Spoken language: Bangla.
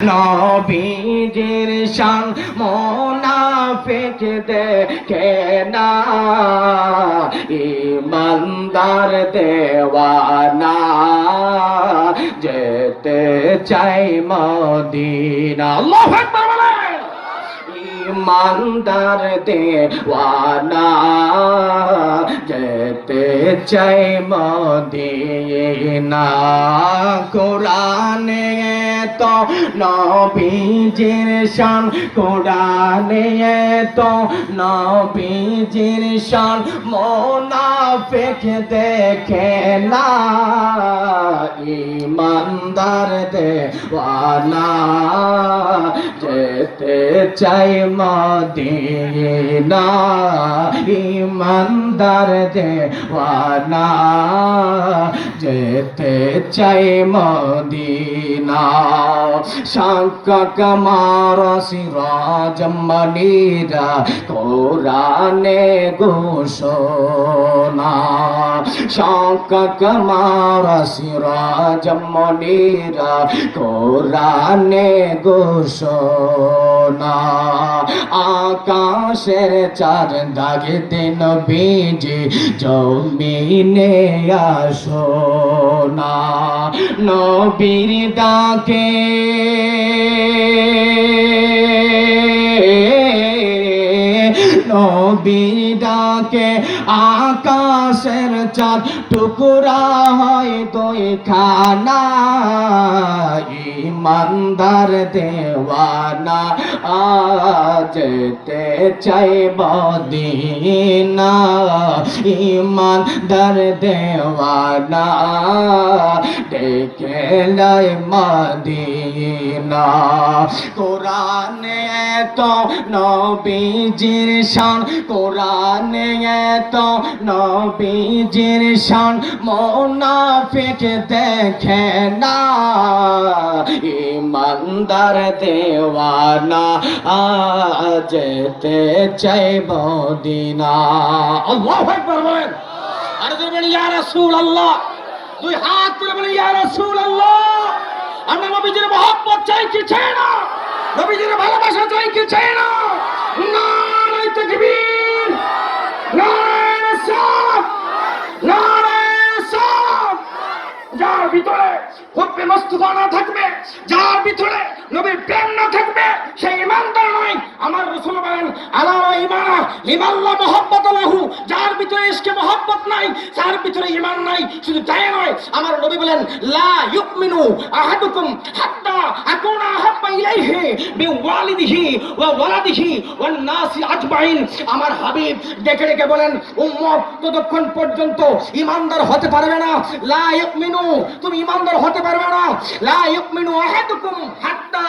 নবীজির শান মোনাফিক দেখে না। ইমানদার দেওয়ানা যেতে চাই মদিনা। আল্লাহু আকবার ইমানদার দেওয়ানা যেতে চাই মদিনা। কোরআনে তো নবীজির শান, কোরআনে তো নবীজির শান। মোনাফিক দেখে না, ইমানদার দেওয়ানা যেতে চাই মদিনা ইমানদার দেওয়ানা যেতে চাই মদিনা। শাঙ্কা কামার সিরাজ মনিরা কোরআনে ঘোষণা। শাঙ্কা কামার সিরাজ মনিরা কোরআনে ঘোষণা। আকাশের চার দাগে দিন বীজি জমিনে আসো না নবীর ডাকে নবীর ডাকে, আকাশের চাঁদ টুকরা হয় দুই খানা ইমানদার দেওয়ানা যেতে চাই বদিনা ইমানদার দেওয়ানা ডেকে লাই মদিনা কোরআনে তো নবীজির শান কোরআনে তো নবীজির শান মোনাফিক দেখে না ইমানদার দেওয়ানা যেতে চাইব দিনা আল্লাহু আর বলেন ইয়া রাসূলুল্লাহ দুই হাত তুলে বলেন ইয়া রাসূলুল্লাহ। আমরা নবীজির মহব্বত চাই কি চাই না? নবীজির ভালোবাসা চাই কি চাই না? নারায়ে তাকবীর, নারায়ে রিসালাত নারায়ে রিসালাত যার ভিতরে হুব্বে মুস্তফা না থাকবে, যার ভিতরে নবীর প্রেম না থাকবে সেই ইমানদার নয়। আমার রসুল বলেন আলা ইমান ইমাল্লাহ মহব্বত লাহু যার ভিতরে ইশকে মহব্বত নাই যার ভিতরে ইমান নাই, শুধু তাই নয়, আমার নবী বলেন, লা ইউমিনু আহাদুকুম হাত্তা আকুনা আহাব্বা ইলাইহি বিওয়ালিদিহি ওয়া ওয়ালাদিহি ওয়ান নাসি আজমাইন। আমার হাবিব ডেকে ডেকে বলেন, উম্মত, ততক্ষণ পর্যন্ত ইমানদার হতে পারবে না। লা ইউমিনু, তুমি ইমানদার হতে পারবে না। লা ইউমিনু আহাদুকুম হাত্তা